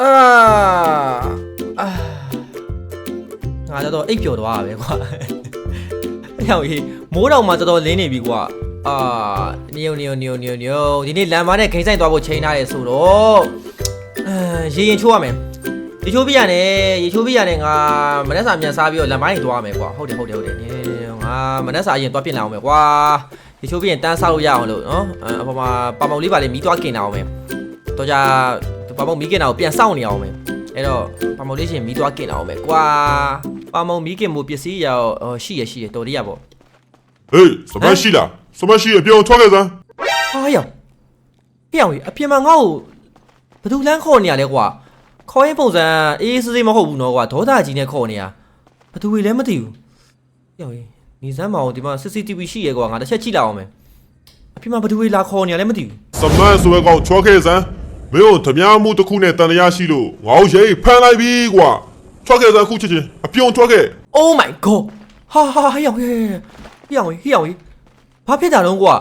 အာအာငါတော့အိပ်ပျော်သွားတာပဲကွာအဲ့ဟောကြီးမိုးတောင်မှတော်တော်လင်းနေပြီကွာအာနေုံနေုံနေုံနေုံနေုံဒီနေ့လမ်းမနဲ့ခိဆိုင်သွားဖို့ချိန်ထားတယ်ဆိုတော့အဲရေရင်ချိုးရမယ်ရေချိုးပြရတယ်ရေချိုးပြရတယ်ငါမနက်စာမြန်စားပြီးတော့လမ်းမရင်သွားရမယ်ကွာဟုတ်တယ်ဟုတ်တယ်ဟုတ်တယ်နေငါမနက်စာအရင်သွားပြင်လာအောင်မယ်ကွာရေချိုးပြရင်တန်းစားလို့ရအောင်လို့နော်အအပေါ်မှာပါမောင်လေးပါလေးမီးသွားกินအောင်မယ်တော့ကြ ဘာမုံမီးကင်တာကိုပြန်စောင့်နေအောင်မယ်အဲ့တော့ဘာမုံလေးချင်းမီးသွားကင်အောင်မယ်ကွာဘာမုံမီးကင်မှုပစ္စည်းရောရှိရရှိရတော်တရပေါ့ဟေးစမရှိလားစမရှိရပြောင်းထွက်ခဲ့စမ်းဟာယောပြောင်းရအပြင်မှာငါ့ကိုဘသူလန်းခေါ်နေရလဲကွာခေါ်ရင်ပုံစံအေးအေးဆေးဆေးမဟုတ်ဘူးနော်ကွာဒေါသကြီးနဲ့ခေါ်နေရဘသူတွေလည်းမသိဘူးပြောင်းရနေစမ်းမအောင်ဒီမှာ CCTV ရှိရကွာငါတစ်ချက်ကြည့်လိုက်အောင်မယ်အပြင်မှာဘသူတွေလာခေါ်နေရလဲမသိဘူးစမန်ဆိုရဲကောင်ချောခဲ့စမ်း မင်းတို့ဓမြမှုတစ်ခုနဲ့တန်တရားရှိလို့ငါတို့ရေးဖမ်းလိုက်ပြီကွာထွက်ခဲ့စမ်းခုချက်ချင်းအပြုံထွက်ခဲ့ Oh my god ဟာဟာဟယောင်ဟဲဟယောင်ဟယောင်ဘာဖြစ်တာလုံးကွာ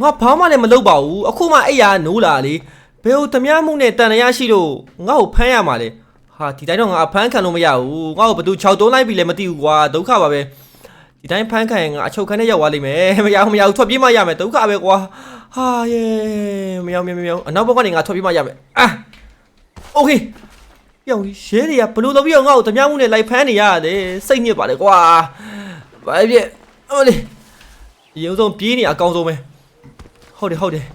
ငါဘာမှလည်းမလုပ်ပါဘူးအခုမှအဲ့ရနိုးလာလေဘယ်လိုဓမြမှုနဲ့တန်တရားရှိလို့ငါ့ကိုဖမ်းရမှာလဲဟာဒီတိုင်းတော့ငါအဖမ်းခံလို့မရဘူးငါ့ကိုဘသူခြောက်တုံးလိုက်ပြီလည်းမသိဘူးကွာဒုက္ခပါပဲ ဒီတိုင်းဖမ်းခံရင်ငါအချုပ်ခန်းထဲရောက်သွားလိမ့်မယ်မရဘူးမရဘူးထွက်ပြေးမှရမယ်ဒုက္ခပဲကွာဟာယေမရဘူးမရဘူးမရဘူးအနောက်ဘက်ကနေငါထွက်ပြေးမှရမယ်အာโอเค ပြောင်းရဲတွေကဘလို့တော့ပြီးတော့ငါ့ကိုဓမြမှုနဲ့လိုက်ဖမ်းနေရတယ်စိတ်ညစ်ပါလေကွာဘာဖြစ်အမလေးရုံဆုံးပြေးနေအကောင်းဆုံးပဲဟုတ်တယ်ဟုတ်တယ်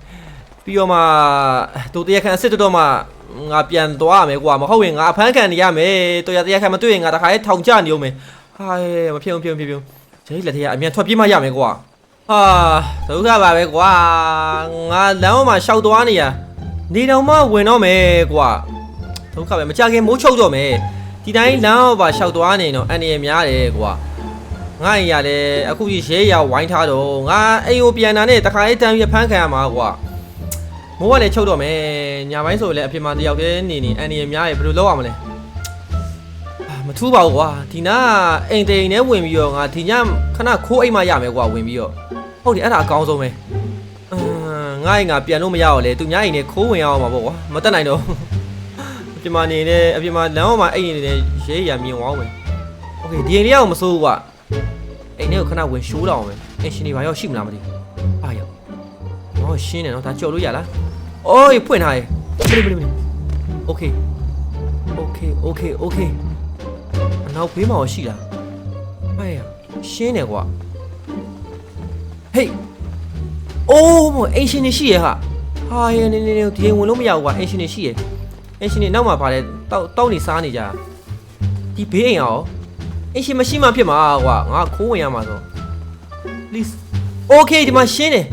ပြီးတော့မှတို့တရားခံအစ်စ်တော့မှငါပြန်သွားရမယ်ကွာမဟုတ်ရင်ငါအဖမ်းခံနေရမယ်တော်ရတရားခံမတွေ့ရင်ငါတခါလေးထောင်ချနေဦးမယ်ဟာမဖြစ်ဘူးဖြစ်ဘူးဖြစ်ဘူး ဂျေးလက်ထက်ကအမြန်ထွက်ပြေးမှရမယ်ကွာဟာဒုက္ခပါပဲကွာငါလမ်းပေါ်မှာရှောက်သွားနေရနေတော့မှဝင်တော့မယ်ကွာဒုက္ခပဲမကြခင်မိုးချုပ်တော့မယ်ဒီတိုင်းလမ်းအောင်ပါရှောက်သွားနေတော့အန်ရများတယ်ကွာငါရင်ရလဲအခုကြီးရဲရဝိုင်းထားတော့ငါအိမ်ကိုပြန်လာနဲ့တခါလေးတန်းပြီးဖမ်းခံရမှာကွာမိုးကလည်းချုပ်တော့မယ်ညာပိုင်းဆိုလည်းအပြင်မှာတယောက်တည်းနေနေအန်ရများတယ်ဘယ်လိုလုပ်ရမလဲအာမ ထူးပါဘူးကွာဒီနာအိမ်တိမ်နဲ့ဝင်ပြီးတော့ငါဒီညခဏခိုးအိမ်မရမယ်ကွာဝင်ပြီးတော့ဟုတ်တယ်အဲ့ဒါအကောင်းဆုံးပဲအင်းငါ့အိမ်ကပြန်လို့မရတော့လေသူများအိမ်နဲ့ခိုးဝင်ရအောင်ပါပေါ့ကွာမတက်နိုင်တော့ အပြင်မှာနေနေအပြင်မှာလမ်းပေါ်မှာအိတ်နေနေရဲရမြင်သွားအောင်မယ်โอเคဒီအိမ်လေးကတော့မစိုးဘူးကွာအိမ်ထဲကိုခဏဝင်ရှိုးတော့အောင်မယ်အင်ရှင်နေပါရောက်ရှိမလားမသိဘူးအာရောက်ဟောရှင်းတယ်နော်ဒါကြော်လို့ရလားအိုးဖွင့်ထားရေဘလီဘလီဘလီโอเคโอเคโอเคโอเคအ နောက်ဘေးမှာရောရှိလားအေးရှင်းတယ်ကွာဟေးအိုးမအင်ရှင်နေရှိရဟာဟာရနေနေနေဒီအိမ်ဝင်လို့မရဘူးကွာအင်ရှင်နေရှိရအင်ရှင်နေနောက်မှာပါလဲတောက်တောက်နေစားနေကြတာဒီဘေးအိမ်ရောအင်ရှင်မရှိမှဖြစ်မှာကွာငါခိုးဝင်ရမှာဆို please okay ဒီမှာရှင်းတယ်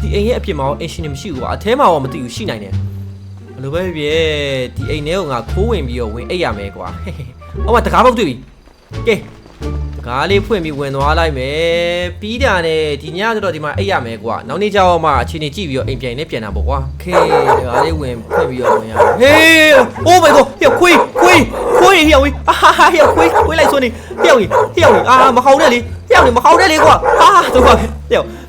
ဒီအိမ်ရဲ့အပြင်မှာရောအင်ရှင်နေမရှိဘူးကွာအထဲမှာရောမသိဘူးရှိနိုင်တယ်ဘယ်လိုပဲဖြစ်ဖြစ်ဒီအိမ်ထဲကိုငါခိုးဝင်ပြီးတော့ဝင်အိပ်ရမယ်ကွာဟော အော်မတကားပေါက်တွေ့ပြီကဲတကားလေးဖွင့်ပြီးဝင်သွားလိုက်မယ်ပြီးတာနဲ့ဒီညဆိုတော့ဒီမှာအိပ်ရမယ်ကွာနောက်နေ့ကျတော့မှအချိန်နေကြည့်ပြီးတော့အိမ်ပြန်နေပြန်တာပေါ့ကွာခေတကားလေးဝင်ဖွင့်ပြီးတော့ဝင်ရအောင်ဟေး Oh my god ဟေ့ခွေးခွေးခွေးဟေ့ဝေးအာဟာဟေ့ခွေးခွေးလိုက်ဆိုနေဟေ့ဝေးဟေ့ဝေးအာမဟောင်းနဲ့လေဟေ့ဝေးမဟောင်းနဲ့လေကွာအာတော့ပါပဲဟေ့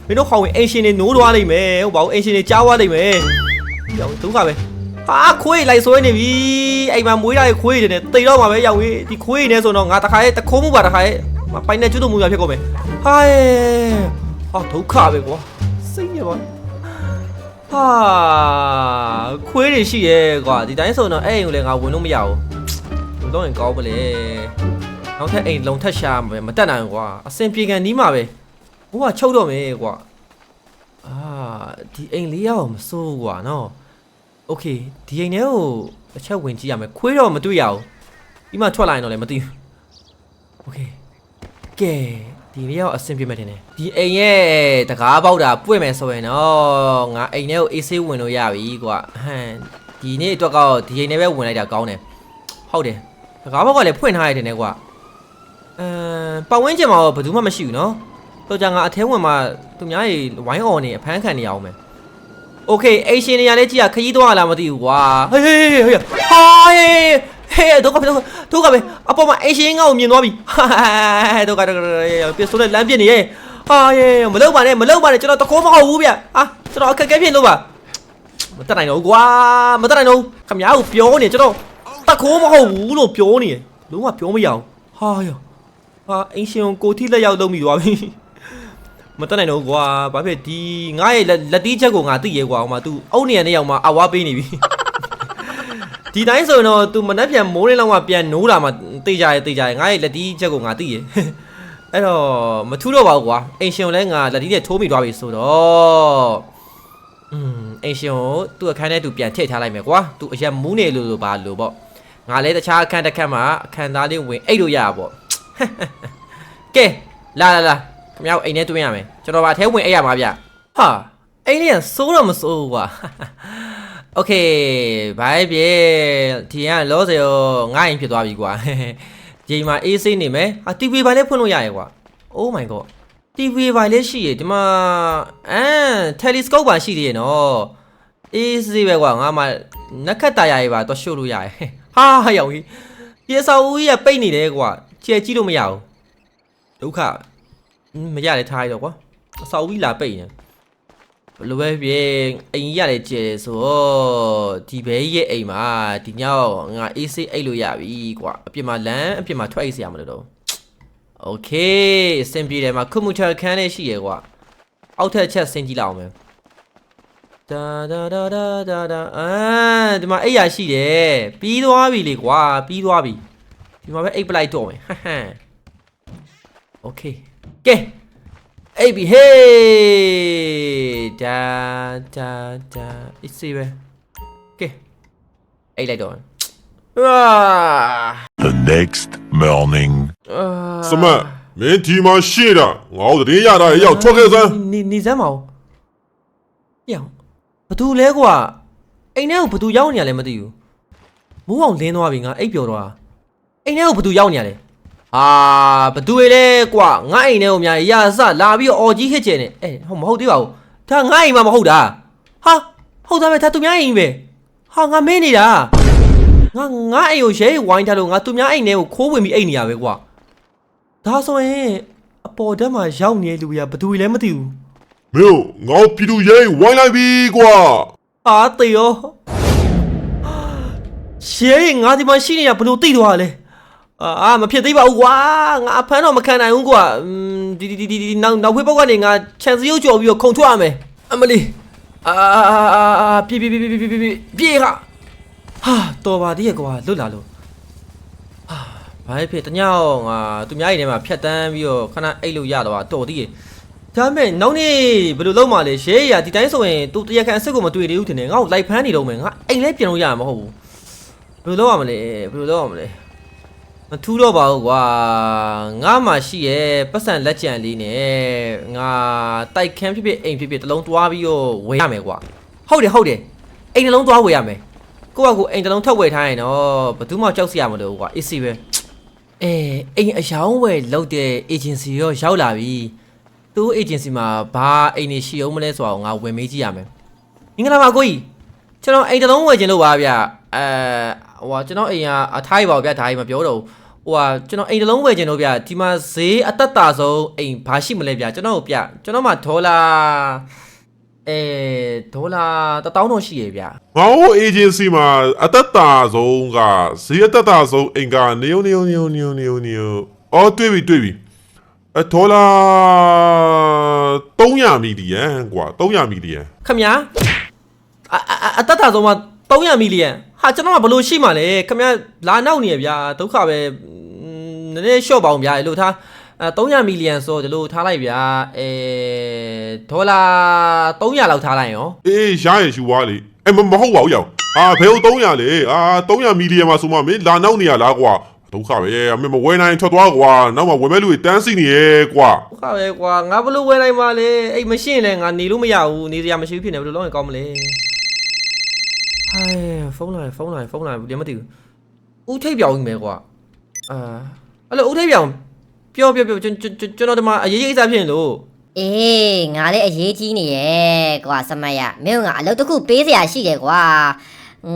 မင်းတို့ခေါင်ဝင်အင်ရှင်နေနိုးသွားလိမ့်မယ်ဟုတ်ပါဘူးအင်ရှင်နေကြားသွားလိမ့်မယ်ဟေ့ဝေးဒုက္ခပဲ ဟာခွေးလိုက်ဆွဲနေပြီအိမ်မှာမွေးရတဲ့ခွေးတွေနဲ့တိတ်တော့မှာပဲရောက်ပြီဒီခွေးနေဆိုတော့ငါတခါရဲ့တခိုးမှုပါတခါရဲ့ပိုင်နဲ့ကျွတ်လို့မှုရဖြစ်ကုန်မယ်ဟာဟာဒုက္ခပဲကွာစိတ်ညစ်ပါဟာခွေးတွေရှိရဲကွာဒီတိုင်းဆိုတော့အဲ့အိမ်ကိုလည်းငါဝင်လို့မရဘူးဘယ်တော့ရင်ကောင်းမလဲနောက်ထပ်အိမ်လုံထက်ရှာမှာပဲမတက်နိုင်ဘူးကွာအစင်ပြေကန်နီးမှာပဲဘိုးကချုပ်တော့မယ်ကွာအာဒီအိမ်လေးရောက်မစိုးဘူးကွာနော် โอเคဒီအိမ်ထဲကိုတစ်ချက်ဝင်ကြည့်ရမယ်ခွေးတော့မတွေ့ရဘူးဒီမှာထွက်လာရင်တော့လည်းမသိဘူးโอเคကဲဒီနေ့ရောက်အဆင်ပြေမယ်ထင်တယ်ဒီအိမ်ရဲ့တကားပေါက်တာပွင့်မယ်ဆိုရင်တော့ငါအိမ်ထဲကိုအေးဆေးဝင်လို့ရပြီကွာဟမ်ဒီနေ့အတွက်ကတော့ဒီအိမ်ထဲပဲဝင်လိုက်တာကောင်းတယ်ဟုတ်တယ်တကားပေါက်ကလည်းဖွင့်ထားရတယ်နဲ့ကွာအမ်ပတ်ဝန်းကျင်မှာတော့ဘယ်သူမှမရှိဘူးနော်တော့ကြငါအထဲဝင်မှာသူများတွေဝိုင်းအော်နေအဖမ်းခံနေရအောင်မယ် โอเคအိမ်ရှင်နေရာလေးကြည့်ရခရီးသွားလာမသိဘူးကွာဟေးဟေးဟေးဟေးဟာဟေးဟေးတော့ကပဲတော့ကပဲအပေါ်မှာအိမ်ရှင်ငါ့ကိုမြင်သွားပြီဟာတော့ကတော့ပြဆိုတဲ့လမ်းပြနေရဲ့ဟာယေမလောက်ပါနဲ့မလောက်ပါနဲ့ကျွန်တော်တကောမဟုတ်ဘူးဗျဟာကျွန်တော်အခက်အခဲဖြစ်လို့ပါ မတက်နိုင်တော့ဘူးကွာမတက်နိုင်တော့ဘူးခမရကိုပြောနေကျွန်တော်တက်ခိုးမဟုတ်ဘူးလို့ပြောနေတယ်လုံးဝပြောမရအောင်ဟာယောဟာအင်ရှင်ကိုကိုထိလက်ရောက်လုံးမိသွားပြီ မတက်နိုင်တော့ဘူးကွာဘာဖြစ်ဒီငါရဲ့လက်လက်တီးချက်ကိုငါသိရဲကွာဟိုမှာ तू အုတ်နေရတဲ့ရောက်မှာအဝါပေးနေပြီ ဒီတိုင်းဆိုရင်တော့ तू မနှက်ပြန်မိုးရင်းလောက်ကပြန်နိုးလာမှတေးကြရဲတေးကြရဲငါရဲ့လက်တီးချက်ကိုငါသိရဲ အဲ့တော့မထူးတော့ပါဘူးကွာအင်ရှင်ကိုလည်းငါလက်တီးနဲ့ထိုးမိသွားပြီဆိုတော့อืมအင်ရှင်ကိုသူ့အခန်းထဲသူပြန်ထည့်ထားလိုက်မယ်ကွာသူအရက်မူးနေလို့လို့ပါလို့ပေါ့ငါလည်းတခြားအခန်းတစ်ခန်းမှာအခန်းသားလေးဝင်အိတ်လို့ရတာပေါ့ ကဲလာလာလာ ခမရောက်အိမ်ထဲတွင်းရမယ်ကျွန်တော်ဗာအထဲဝင်အိတ်ရမှာဗျဟာအိမ်လေးကစိုးတော့မစိုးဘူးကွာ โอเคဘာပဲပြေဒီကလောစေရောငါ့အိမ်ဖြစ်သွားပြီကွာ ဒီမှာအေးစိမ့်နေမယ်ဟာ TV ဘိုင်လေးဖွင့်လို့ရရကွာ Oh my god TV ဘိုင်လေးရှိရဒီမှာအမ် telescope ပါရှိသေးရနော်အေးစိပဲကွာငါမှနက်ခတ်တာရရပါတော့ရှို့လို့ရတယ် ဟာဟာရောက်ကြီးဒီအဆောက်အဦကြီးကပိတ်နေတယ်ကွာကျဲကြည့်လို့မရဘူးဒုက္ခဟင်း မရလေထားရတော့ကွာအဆောက်အဦကြီးလာပိတ်နေ ဘယ်လိုပဲဖြစ်အိမ်ကြီးရတယ်ကျဲတယ်ဆိုတော့ဒီဘဲကြီးရဲ့အိမ်မှာဒီညောက်ငါအေးဆေးအိတ်လို့ရပြီကွာအပြစ်မှာလမ်းအပြစ်မှာထွက်အိတ်စရာမလိုတော့โอเคအဆင်ပြေတယ်မှာခွမှုချခန်းလေးရှိရယ်ကွာအောက်ထက်ချက်ဆင်းကြည့်လောက်အောင်မယ်ဒါဒါဒါဒါဒါဒါအာဒီမှာအိတ်ရရှိတယ်ပြီးသွားပြီလေကွာပြီးသွားပြီဒီမှာပဲအိတ်ပလိုက်တော့မယ်ဟမ်ဟမ်โอเค ကဲအေးပြီဟေးဒါဒါဒါအစ်စီပဲကဲအေးလိုက်တော့အာ The next morning. အာစမတ်မင်းဒီမှာရှေ့တာငါတို့တရင်ရတာရောက်ထွက်ခဲ့စမ်းနေနေစမ်းမအောင်ယောင်ဘသူလဲကွာအိမ်ထဲကိုဘသူရောက်နေရလဲမသိဘူးမိုးအောင်လင်းသွားပြီငါအိပ်ပျော်သွားအိမ်ထဲကိုဘသူရောက်နေရလဲ အာဘသူလေလဲကွာငါအိမ်ထဲကိုများရစလာပြီးတော့အော်ကြီးဟစ်ကျင်နေအေးဟုတ်မဟုတ်သေးပါဘူးဒါငါအိမ်မှာမဟုတ်တာဟာဟုတ်သားပဲဒါသူများအိမ်ပဲဟာငါမင်းနေတာငါငါအိမ်ကိုရဲဝိုင်းထားလို့ငါသူများအိမ်ထဲကိုခိုးဝင်ပြီးအိမ်နေရပဲကွာဒါဆိုရင်အပေါ်တက်မှာရောက်နေတဲ့လူတွေကဘသူလဲမသိဘူးမင်းတို့ငါ့ကိုပြည်သူရဲဝိုင်းလိုက်ပြီကွာအာတေရောရှေးငါဒီမှာရှိနေတာဘလို့သိသွားလဲ အာမဖြစ်သေးပါဘူးကွာငါအဖမ်းတော့မခံနိုင်ဘူးကွာဒီဒီဒီဒီနောက်နောက်ဖေးဘက်ကနေငါခြံစည်းရုပ်ကြော်ပြီးတော့ခုံထွက်ရမယ်အမလီအာပြေးပြေးပြေးပြေးပြေးပြေးပြေးဟာဟာတော်ပါသေးရဲ့ကွာလွတ်လာလို့ဟာဘာဖြစ်တညောင်းငါသူများကြီးထဲမှာဖြတ်တန်းပြီးတော့ခဏအိတ်လို့ရတော့တော်သေးရဲ့ဒါမဲ့နောက်နေ့ဘယ်လိုလုပ်မှလဲရှေးရဒီတိုင်းဆိုရင်သူတရက်ခန့်အစ်စ်ကိုမတွေ့သေးဘူးထင်တယ်ငါ့ကိုလိုက်ဖမ်းနေတော့မယ်ငါအိမ်လဲပြန်လို့ရမှာမဟုတ်ဘူးဘယ်လိုလုပ်ရမလဲဘယ်လိုလုပ်ရမလဲ ထူးတော့ပါဘူးကွာငါမှရှိရဲ့ပတ်စံလက်ကြံလေးနဲ့ငါတိုက်ခန်းဖြစ်ဖြစ်အိမ်ဖြစ်ဖြစ်တစ်လုံးတွားပြီးတော့ဝယ်ရမယ်ကွာဟုတ်တယ်ဟုတ်တယ်အိမ်တစ်လုံးတွားဝယ်ရမယ်ကိုကကိုအိမ်တစ်လုံးထပ်ဝယ်ထားရင်တော့ဘယ်သူမှကြောက်စရာမလိုဘူးကွာအေးစီပဲအဲအိမ်အယောင်းဝယ်လုပ်တဲ့ agency ရောရောက်လာပြီသူ့ agency မှာဘာအိမ်နေရှိအောင်မလဲဆိုတော့ငါဝင်မေးကြည့်ရမယ်။မင်္ဂလာပါကိုကြီးကျွန်တော်အိမ်တစ်လုံးဝယ်ခြင်းလို့ပါဗျ။အဲဟိုကကျွန်တော်အိမ်ကအထားရပါဗျဒါကြီးမပြောတော့ဘူး။ ဟိုကကျွန်တော်အိမ်တစ်လုံးဝယ်ခြင်းလို့ဗျဒီမှာဈေးအသက်တာဆုံးအိမ်ဘာရှိမလဲဗျကျွန်တော်ကိုဗျကျွန်တော်မှာဒေါ်လာအဲဒေါ်လာ1000တော့ရှိရဲ့ဗျငါတို့ agency မှာအသက်တာဆုံးကဈေးအသက်တာဆုံးအင်ကနေုံနေုံနေုံနေုံနေုံနေုံအော်တွေ့ပြီတွေ့ပြီအဒေါ်လာ300မီလီယံကွာ300မီလီယံခမညာအအအအသက်တာဆုံးမှာ300မီလီယံဟာကျွန်တော်ကဘယ်လို့ရှိမှလဲခမညာလာနောက်နေရဗျဒုက္ခပဲอืม နည်းနည်းရှော့ပါအောင်ဗျအဲ့လိုထားအဲ300မီလီယံဆိုဒီလိုထားလိုက်ဗျာအဲဒေါ်လာ300လောက်ထားလိုက်ရောအေးရရရှူွားလေအဲ့မမဟုတ်ပါဘူးရောက်အာဘယ်လို300လေအာ300မီလီယံမှာဆိုမှမင်းလာနောက်နေရလားကွာဒုက္ခပဲအမေမဝယ်နိုင်ထွက်သွားကွာနောက်မှဝယ်မဲ့လူတွေတန်းစီနေရဲကွာဒုက္ခပဲကွာငါဘယ်လို့ဝယ်နိုင်ပါလဲအဲ့မရှင်းလဲငါနေလို့မရဘူးနေစရာမရှိဘူးဖြစ်နေဘယ်လိုလုပ်ရင်ကောင်းမလဲဟိုင်းဖုန်းလာဖုန်းလာဖုန်းလာဘူးမသိဘူးဦးထိပ်ပြောင်းကြီးမယ်ကွာအာ အဲ့လိုဦးထိပ်ပြောင်းပြောပြောပြောကျွန်ကျွန်ကျွန်တော်ဒီမှာအရေးကြီးအစားဖြစ်နေလို့အေးငါလည်းအရေးကြီးနေရဲ့ကွာစမတ်ရမင်းကငါအလုပ်တစ်ခုပေးစရာရှိတယ်ကွာ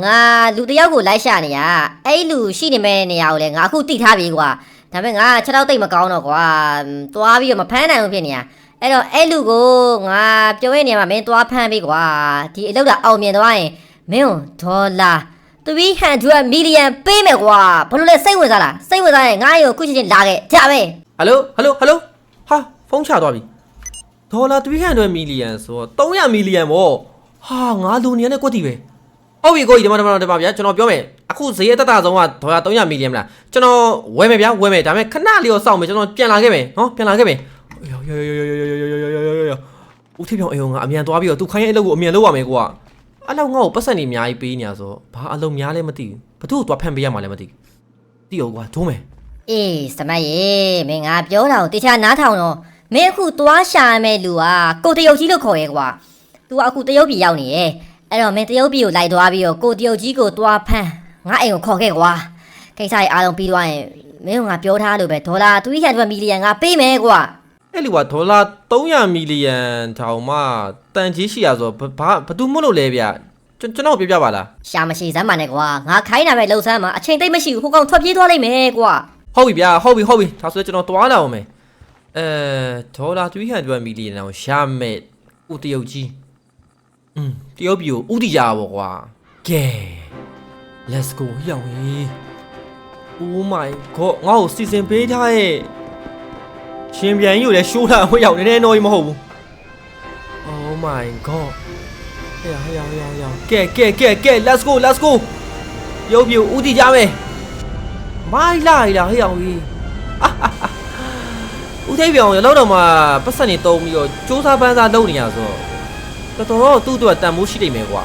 ငါလူတစ်ယောက်ကိုလိုက်ရှာနေရအဲ့လူရှိနေမဲ့နေရာကိုလည်းငါအခုတိထားပြီကွာဒါပေမဲ့ငါခြေထောက်တိတ်မကောင်းတော့ကွာသွားပြီးတော့မဖမ်းနိုင်ဘူးဖြစ်နေရအဲ့တော့အဲ့လူကိုငါပြောရနေမှာမင်းသွားဖမ်းပြီကွာဒီအလုပ်ကအောင်မြင်သွားရင်မင်းကိုဒေါ်လာ 300 million ပေးမယ်ကွာဘလို့လဲစိတ်ဝင်စားလားစိတ်ဝင်စားရင်ငါ့ကိုခုချင်းချင်းလာခဲ့ကြပဲဟယ်လိုဟယ်လိုဟယ်လိုဟာဖုန်းချသွားပြီဒေါ်လာ300မီလီယံဆိုတော့300မီလီယံပေါ့ဟာငါလူနေရတဲ့ကွက်တီပဲဟုတ်ပြီကိုကြီးဒီမှာဒီမှာဒီမှာဗျာကျွန်တော်ပြောမယ်အခုဈေးအသက်တာဆုံးကဒေါ်လာ300မီလီယံမလားကျွန်တော်ဝယ်မယ်ဗျာဝယ်မယ်ဒါပေမဲ့ခဏလေးတော့စောင့်မယ်ကျွန်တော်ပြန်လာခဲ့မယ်နော်ပြန်လာခဲ့မယ်ယောယောယောယောယောယောယောယောယောယောယောဦးထေးပြောင်းအေးငါအမြန်သွားပြီးတော့သူခိုင်းရဲ့အလုပ်ကိုအမြန်လုပ်ရမယ်ကွာ အဲ့လောက်ငါ့ကိုပတ်စံနေအများကြီးပေးနေရဆိုဘာအလုပ်များလဲမသိဘူးဘသူ့ကိုသွားဖန်ပေးရမှာလဲမသိဘူးတိဟုတ်ကွာဒုံးမယ်အေးစမရေမင်းငါပြောတာကိုတေချာနားထောင်တော့မင်းအခုသွားရှာရမယ့်လူကကိုတရုတ်ကြီးလို့ခေါ်ရဲကွာ तू ကအခုတရုတ်ပြည်ရောက်နေရဲ့အဲ့တော့မင်းတရုတ်ပြည်ကိုလိုက်သွားပြီးတော့ကိုတရုတ်ကြီးကိုသွားဖမ်းငါအိမ်ကိုခေါ်ခဲ့ကွာကိစ္စကြီးအားလုံးပြီးသွားရင်မင်းကငါပြောထားလို့ပဲဒေါ်လာ300မီလီယံငါပေးမယ်ကွာအဲ့လူကဒေါ်လာ300မီလီယံထောင်မှ တန်ကြီးရှိရဆိုတော့ဘာဘာသူမို့လို့လဲဗျကျွန်ကျွန်တော်ပြောပြပါလားရှာမရှိစမ်းပါနဲ့ကွာငါခိုင်းတာပဲလှုပ်ဆမ်းမှာအချိန်သိမ့်မရှိဘူးဟိုကောင်ထွက်ပြေးသွားလိမ့်မယ်ကွာဟုတ်ပြီဗျာဟုတ်ပြီဟုတ်ပြီဒါဆိုကျွန်တော်တွားလာအောင်မယ်အဲဒေါ်လာ300မီလီယံအောင်ရှာမဲ့ဦးတရုတ်ကြီးอืมတရုတ်ပြည်ကိုဥတီကြပါကွာကဲ let's go ရောင်ကြီး oh my god ငါ့ကိုစီစဉ်ပေးထားရဲ့ရှင်ပြန်ကြီးကိုလည်းရှိုးလာဟိုရောက်နေနေတော့မဟုတ်ဘူး oh my god ဟဲ့ဟဲ့ဟဲ့ဟဲ့ဟဲ့ကဲကဲကဲကဲ let's go let's go ရုပ်ပြူဥတီကြမယ်မိုင်းလိုက်လာဟဲ့အောင်ကြီးဦးသိပ်ပြောင်ရလောက်တော့မှပတ်စံနေတုံးပြီးတော့စူးစမ်းပန်းစားလုပ်နေရဆိုတော့တော်တော်သူ့အတွက်တန်မိုးရှိနေမယ်ကွာ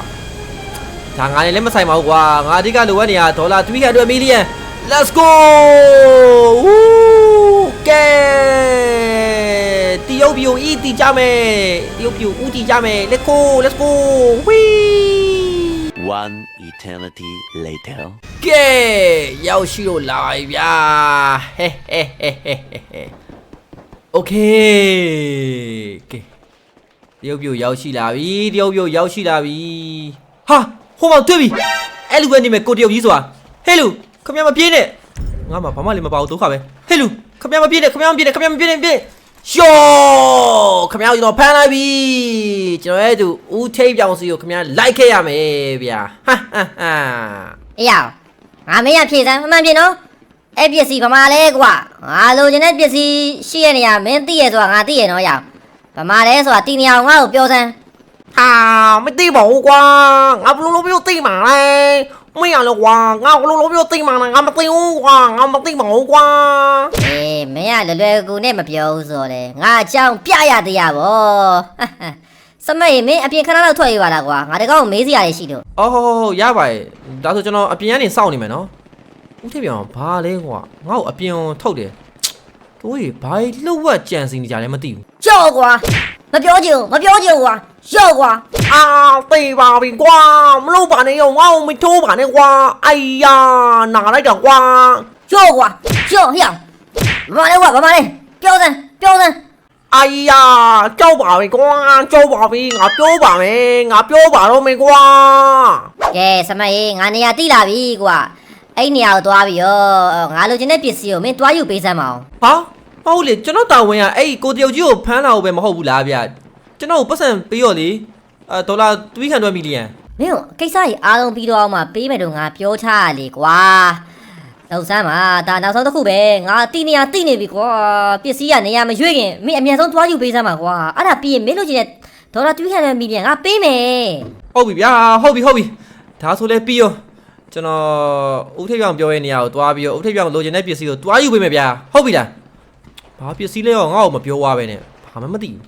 ဒါငါလည်းလက်မဆိုင်ပါဘူးကွာငါအဓိကလိုအပ်နေတာဒေါ်လာ300 million let's go ဝူးကဲ တီယုတ်ပြူဤတီကြမယ်တီယုတ်ပြူဦးတီကြမယ် let's go let's go ဝီ one eternity later ကဲရောက်ရှိတော့လာပြီဗျာဟဲဟဲဟဲဟဲဟဲ okay ကဲတရုတ်ပြိုရောက်ရှိလာပြီတရုတ်ပြိုရောက်ရှိလာပြီဟာဟိုမှာတွေ့ပြီအဲ့လူပဲနေမယ်ကိုတရုတ်ကြီးဆိုတာဟဲ့လူခမရမပြေးနဲ့ငါမှဘာမှလည်းမပါဘူးဒုက္ခပဲဟဲ့လူခမရမပြေးနဲ့ခမရမပြေးနဲ့ခမရမပြေးနဲ့ပြေး ယောခမရကျွန်တော်ဖမ်းလိုက်ပြီကျွန်တော်ရဲ့သူဦးထိပ်ပြောင်စီကိုခမရလိုက်ခဲ့ရမယ်ဗျာဟာဟာဟာအေးရငါမင်းရဖြည့်စမ်းအမှန်ပြေနော်အဲ့ပစ္စည်းဗမာလဲကွာငါလိုချင်တဲ့ပစ္စည်းရှိရနေရမင်းသိရဆိုတာငါသိရနော်ရအောင်ဗမာလဲဆိုတာတီနေအောင်ငါ့ကိုပြောစမ်းဟာမသိပါဘူးကွာငါဘယ်လိုလုပ်ပြီးသိမှာလဲ မရလို့ကွာငါဘယ်လိုလုပ်ပြီးသိမှာလဲငါမသိဘူးကွာငါမသိပါဘူးကွာအေးမင်းကလွယ်လွယ်ကူနဲ့မပြောဘူးဆိုတော့လေငါအကြောင်းပြရသေးရဗောစမေးမင်းအပြင်ခဏလောက်ထွက်ရပါလားကွာငါတကောက်မေးစရာတွေရှိလို့အော်ဟုတ်ဟုတ်ရပါတယ်ဒါဆိုကျွန်တော်အပြင်ကနေစောင့်နေမယ်နော်ဦးထေပြောင်ဘာလဲကွာငါ့ကိုအပြင်ထုတ်တယ်တို့ရေဘာလှုပ်ဝက်ကြံစီနေကြလဲမသိဘူးကြော့ကွာ မပြောချင်ဘူးမပြောချင်ဘူးကွာရော့ကွာအာသိပါပြီကွာမလုပ်ပါနဲ့ရောငါ့ကိုမထိုးပါနဲ့ကွာအိုင်ယာနာလိုက်တော့ကွာကြော့ကွာကြော့ဟျောင်းဗမာလဲကွာဗမာလဲပြောစမ်းပြောစမ်းအိုင်ယာကြောက်ပါပြီကွာကြောက်ပါပြီငါပြောပါမယ်ငါပြောပါတော့မယ်ကွာကဲစမေးငါနေရာတိလာပြီကွာအဲ့နေရာကိုသွားပြီရောငါလိုချင်တဲ့ပစ္စည်းကိုမင်းသွားယူပေးစမ်းမအောင်ဟာ မဟုတ်လေကျွန်တော်တာဝန်ကအဲ့ဒီကိုတယောက်ကြီးကိုဖမ်းလာဖို့ပဲမဟုတ်ဘူးလားဗျကျွန်တော်ကိုပတ်စံပေးရောလေအဲဒေါ်လာ300မီလီယံမင်းတို့ကိစ္စကြီးအားလုံးပြီးတော့အောင်မှပေးမယ်တော့ငါပြောချရလေကွာလောက်စမ်းပါဒါနောက်ဆုံးတစ်ခုပဲငါတိနေရတိနေပြီကွာပစ္စည်းကနေရာမရွေ့ခင်မင်းအမြန်ဆုံးသွားယူပေးစမ်းပါကွာအဲ့ဒါပြီးရင်မင်းလိုချင်တဲ့ဒေါ်လာ300မီလီယံငါပေးမယ်ဟုတ်ပြီဗျာဟုတ်ပြီဟုတ်ပြီဒါဆိုလဲပြီးရောကျွန်တော်ဦးထိပ်ပြောင်ပြောရဲ့နေရာကိုတွားပြီးတော့ဦးထိပ်ပြောင်လိုချင်တဲ့ပစ္စည်းကိုတွားယူပေးမယ်ဗျာဟုတ်ပြီလား ဘာပစ္စည်းလဲရောငါ့ကိုမပြောသွားပဲနဲ့ဘာမှမသိဘူး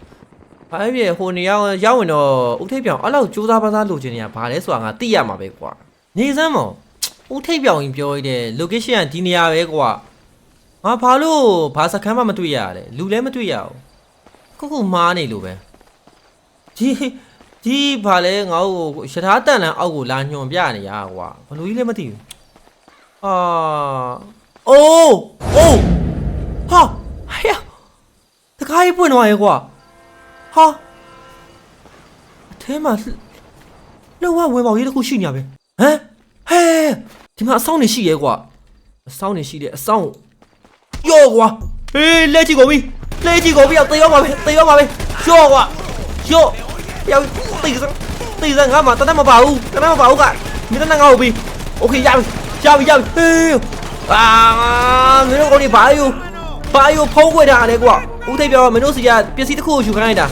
အဲ့ဒီဟိုနေရာရောက်ဝင်တော့ဦးထိပ်ပြောင်အဲ့လောက်စူးစမ်းပန်းစားလိုချင်နေတာဘာလဲဆိုတာငါသိရမှာပဲကွာနေစမ်းမော်ဦးထိပ်ပြောင်ကြီးပြောရတဲ့ location ကဒီနေရာပဲကွာငါဘာလို့ဘာစခန်းမှမတွေ့ရလဲလူလည်းမတွေ့ရဘူးခုခုမားနေလို့ပဲဒီဒီဘာလဲငါ့ကိုရထားတန်လန်အောက်ကိုလာညွန်ပြနေရကွာဘလူကြီးလည်းမသိဘူးအာအိုးအိုးဟာဟဲ့တခါ ကြီးပွင့်သွားရဲ့ကွာဟာအထဲမှာလောကဝင်ပေါက်ကြီးတစ်ခုရှိနေရပဲဟမ်ဟဲဒီမှာအဆောင်နေရှိရဲ့ကွာအဆောင်နေရှိတယ်အဆောင် ယောကွာဟေးလက်ကြည့်ကုန်ပြီ လှဲကြည့်ကိုပြီးတော့တေရောပါပဲတေရောပါပဲရော့ကွာရော့ယောတေစတေစငါမှတနက်မပါဘူးတနက်မပါဘူးကမင်းတနက်ငါ့ကိုပြီးโอเคရပြီရပြီရပြီဟေးအာမင်းတို့ကောင်ဒီဘာယူဘာယူဖုံးခွေတာလဲကွာ ဦးထိပ်ပြောမင်းတို့စီကပစ္စည်းတစ်ခုကိုယူခိုင်းလိုက်တာ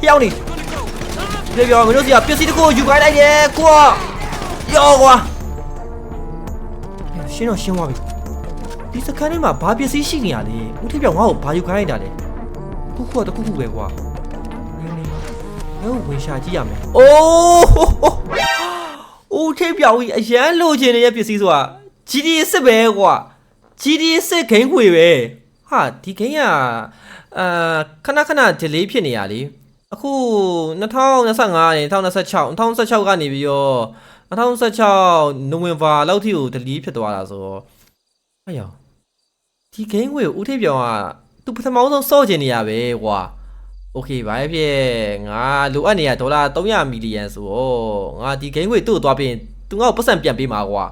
ဟျောက်နေဒီပြောမင်းတို့စီကပစ္စည်းတစ်ခုကိုယူခိုင်းလိုက်တယ်ကွာယောကွာရှင်းတော့ရှင်းသွားပြီဒီစကန်ထဲမှာဘာပစ္စည်းရှိနေရလဲဦးထိပ်ပြောင်ငါ့ကိုဘာယူခိုင်းလိုက်တာလဲခုခုကတခုခုပဲကွာနေနေငါ့ကိုဝင်ရှာကြည့်ရမယ်အိုးဦးထိပ်ပြောင်ကြီးအရန်လိုချင်နေတဲ့ပစ္စည်းဆိုတာ GTA စစ်ပဲကွာ GTA စစ်ဂိမ်းခွေပဲဟာဒီဂိမ်းက အာခဏခဏ delay ဖြစ်နေရလေအခု2025နဲ့2026 2026ကနေပြီးတော့2026နိုဝင်ဘာလောက်ထိကို delay ဖြစ်သွားတာဆိုတော့အဲ့ရော ဒီ game ကိုဦးထိပ်ပြောင်ကသူပထမဆုံးစော့ကျင်နေရပဲကွာโอเคဘာဖြစ်ငါလိုအပ်နေရဒေါ်လာ300မီလီယံဆိုတော့ငါဒီ game ကိုသူ့ကိုသွားပြင်သူငါ့ကိုပတ်စံပြန်ပေးမှာကွာ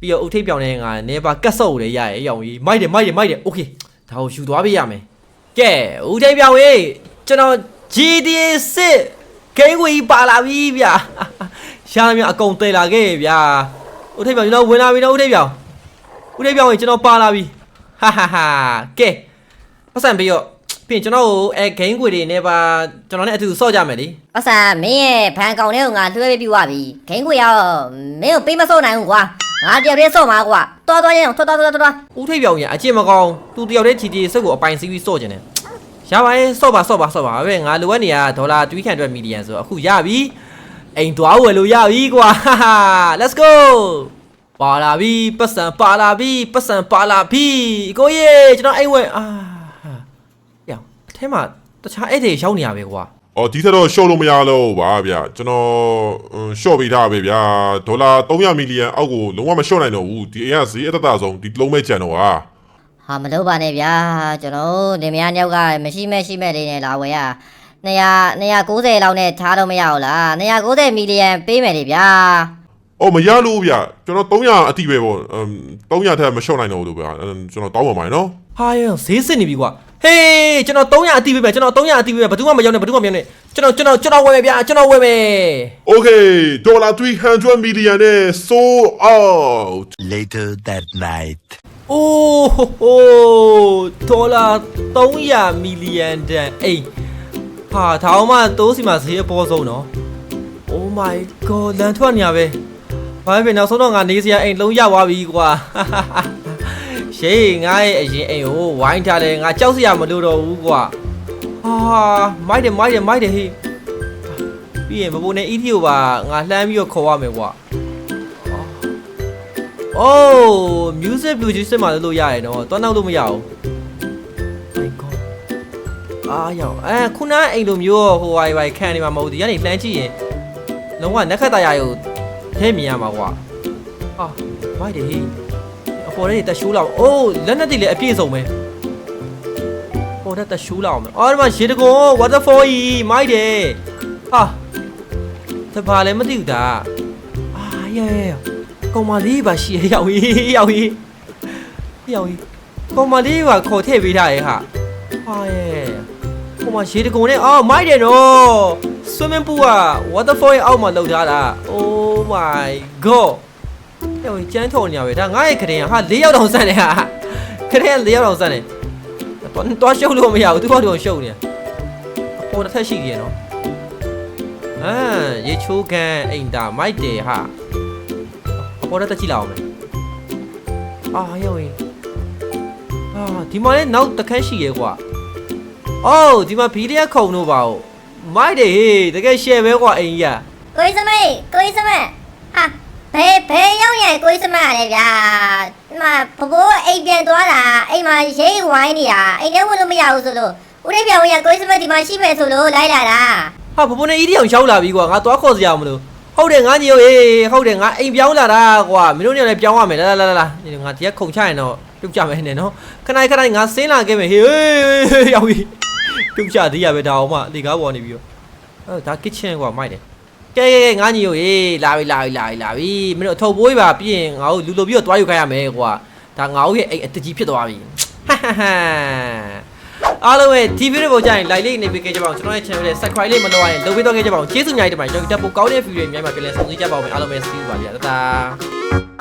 ပြီးတော့ဦးထိပ်ပြောင်နဲ့ငါနေပါကတ်ဆော့ကိုလည်းရရဲ့အရောင်ကြီးမိုက်တယ်မိုက်တယ်မိုက်တယ်โอเคဒါကိုယူသွားပေးရမယ် ကဲဦးထိပ်ပြောင်ရေကျွန်တော် GTA 6 game ကိုကြီးပါလာပြီဗျာရှားမြအကုန်တည်လာခဲ့ဗျာဦးထိပ်ပြောင်ကျွန်တော်ဝင်လာပြီနော်ဦးထိပ်ပြောင်ဦးထိပ်ပြောင်ရေကျွန်တော်ပါလာပြီဟာဟာဟာကဲပတ်စံပြီးတော့ပြင်ကျွန်တော်ကိုအဲဂိမ်းခွေတွေနဲ့ပါကျွန်တော်နဲ့အတူဆော့ကြမယ်လေပတ်စံမင်းရဲ့ဖန်ကောင်လေးကိုငါလွှဲပေးပြီးွားပြီဂိမ်းကိုရောက်မင်းကိုပေးမစော့နိုင်ဘူးကွာ ငါတယောက်တည်းစော့မှာကွာတော်တော်ရင်တော်တော်တော်တော်ဦးထိပ်ပြောင်ကြီးအကျင့်မကောင်းသူတယောက်တည်းထီထီစက်ကိုအပိုင်စီးပြီးဆော့ကျင်တယ်ရပါရဲ့ဆော့ပါဆော့ပါဆော့ပါပဲငါလိုအပ်နေရဒေါ်လာ300မီလီယံဆိုအခုရပြီအိမ်သွားဝယ်လို့ရပြီကွာဟာဟာ let's go ပါလာပြီပတ်စံပါလာပြီပတ်စံပါလာပြီကိုကြီးကျွန်တော်အိမ်ဝယ်အာဟာရောင်အထဲမှာတခြားအဲ့တွေရောက်နေရပဲကွာ အော်ဒီထက်တော့ရှော့လို့မရလို့ပါဗျကျွန်တော်အင်းရှော့ပေးထားပဲဗျာဒေါ်လာ300မီလီယံအောက်ကိုလုံးဝမရှော့နိုင်တော့ဘူးဒီအိမ်ကဈေးအသက်သာဆုံးဒီလုံးမဲ့ကြံတော့ဟာဟာမလုပ်ပါနဲ့ဗျာကျွန်တော်နေမယားညောက်ကမရှိမဲ့ရှိမဲ့လေးနဲ့လာဝယ်ရ200 290လောက်နဲ့ထားတော့မရဘူးလား290မီလီယံပေးမယ်လေဗျာအော်မရလို့ဗျကျွန်တော်300အတိပဲပေါ့အမ်300ထက်မရှော့နိုင်တော့ဘူးလို့ဗျာအမ်ကျွန်တော်တောင်းပါမိုင်းနော်ဟာယောဈေးစစ်နေပြီကွာ ဟေးကျွန်တော်300အတိပေးမယ်ကျွန်တော်300အတိပေးမယ်ဘယ်သူမှမရောက်နဲ့ဘယ်သူမှမရောက်နဲ့ကျွန်တော်ကျွန်တော်ကျွန်တော်ဝယ်မယ်ဗျာကျွန်တော်ဝယ်မယ် Okay ဒေါ်လာ300 million နဲ့ sold out Later that night. အိုးဟိုဟိုဒေါ်လာ300မီလီယံတန်အိမ်ဟာဒါအောင်မှတိုးစီမှာဈေးအပေါ်ဆုံးနော် Oh my god လန်ထွက်နေရပဲဘာဖြစ်နောက်ဆုံးတော့ငါနေစရာအိမ်လုံးရသွားပြီကွာ ရှေးငါရဲ့အရင်အိမ်ကိုဝိုင်းထားတယ်ငါကြောက်စရာမလိုတော့ဘူးကွာဟာမိုက်တယ်မိုက်တယ်မိုက်တယ်ဟေးပြီးရင်မဘိုးနဲ့ ET ကိုပါငါလှမ်းပြီးတော့ခေါ်ရမယ်ကွာအိုး music producer မှာလုပ်လို့ရတယ်နော်တွန်းနောက်လို့မရဘူး my god အာယောင်အဲခုနအိမ်လိုမျိုးဟို wifi ခံနေမှာမဟုတ်ဒီကနေလှမ်းကြည့်ရင်လုံးဝနက်ခတ်တရာကိုထဲမြင်ရမှာကွာအာမိုက်တယ်ဟေး အပေါ်ထဲတက်ရှိုးလောက်အိုးလက်နက်တွေလည်းအပြည့်စုံပဲပေါ်ထဲတက်ရှိုးလောက်မယ်အော်ဒီမှာရေတကွန် waterfall ကြီးမိုက်တယ်ဟာတဘာလည်းမသိဘူးဒါအာရဲရဲကောင်မလေးပါရှိရရောက်ရေးရောက်ရေးရောက်ရေးကောင်မလေးပါခေါ်ထည့်ပေးထားရဲ့ဟာဟာရဲ့ကောင်မရေတကုံနဲ့အော်မိုက်တယ်နော် swimming pool က waterfall ရဲ့အောက်မှာလောက်ထားတာ oh my god ရောက်ရေးကျန်းထုံနေရပဲဒါငါရဲ့ခရင်ကဟာ၄ရောက်တောင်စမ်းနေဟာခရင်၄ရောက်တောင်စမ်းနေတော့တော့ရှုပ်လို့မရဘူးသူကတူရှုပ်နေအပေါ်တစ်ထက်ရှိကြီးရနော်ဟမ်ရေချိုးကန်အိမ်တာမိုက်တယ်ဟာအပေါ်တက်ကြည့်လာအောင်မယ်အာရောက်ရင်အာဒီမှာလည်းနောက်တစ်ခက်ရှိရဲကွာအော်ဒီမှာဘီလီယခုံတို့ပါဦးမိုက်တယ်ဟေးတကယ်ရှယ်ပဲကွာအိမ်ကြီးကကိုကြီးစမေးကိုကြီးစမေးဟာ ဘယ်ဘယ်ရောက်ရင်ကိုကြီးစမေးရလဲဗျာဒီမှာဘဘိုးအိမ်ပြန်သွားတာအိမ်မှာရိတ်ဝိုင်းနေတာအိမ်ထဲဝင်လို့မရဘူးဆိုလို့ဦးလေးပြောင်ဝင်ရကိုကြီးစမေးဒီမှာရှိမယ်ဆိုလို့လိုက်လာတာဟာဘဘနဲ့အီဒီအောင်ရောက်လာပြီကွာငါသွားခေါ်စရာမလိုဟုတ်တယ်ငါညီရောဟေးဟုတ်တယ်ငါအိမ်ပြောင်းလာတာကွာမင်းတို့ညလည်းပြောင်းရမယ်လာလာလာလာညီငါဒီကခုံချရင်တော့ပြုတ်ကြမယ်နဲ့နော်ခဏခဏငါဆင်းလာခဲ့မယ်ဟေးရောက်ပြီပြုတ်ကြသေးရပဲဒါအောင်မှလေကားပေါ်နေပြီးတော့အဲဒါ kitchen ကွာမိုက်တယ် ကဲကဲကဲငါညီကိုဟေးလာပြီလာပြီလာပြီလာပြီမင်းတို့အထုပ်ပိုးပါပြီးရင်ငါတို့လူလိုပြီးတော့တွားယူခိုင်းရမယ်ကွာဒါငါတို့ရဲ့အိမ်အတကြီးဖြစ်သွားပြီဟာဟာဟာအားလုံးရဲ့ TV တွေပေါ်ကြရင် like လေးနေပေးခဲ့ကြပါအောင်ကျွန်တော်ရဲ့ channel လေး subscribe လေးမလုပ်ရရင်လုပ်ပေးတော့ခဲ့ကြပါအောင်ကျေးဇူးအများကြီးတင်ပါတယ်ကျွန်တော်တပ်ဖို့ကောင်းတဲ့ view တွေအများကြီးမှာပြန်လည်ဆုံစည်းကြပါအောင်အားလုံးပဲ see you ပါဗျာတတာ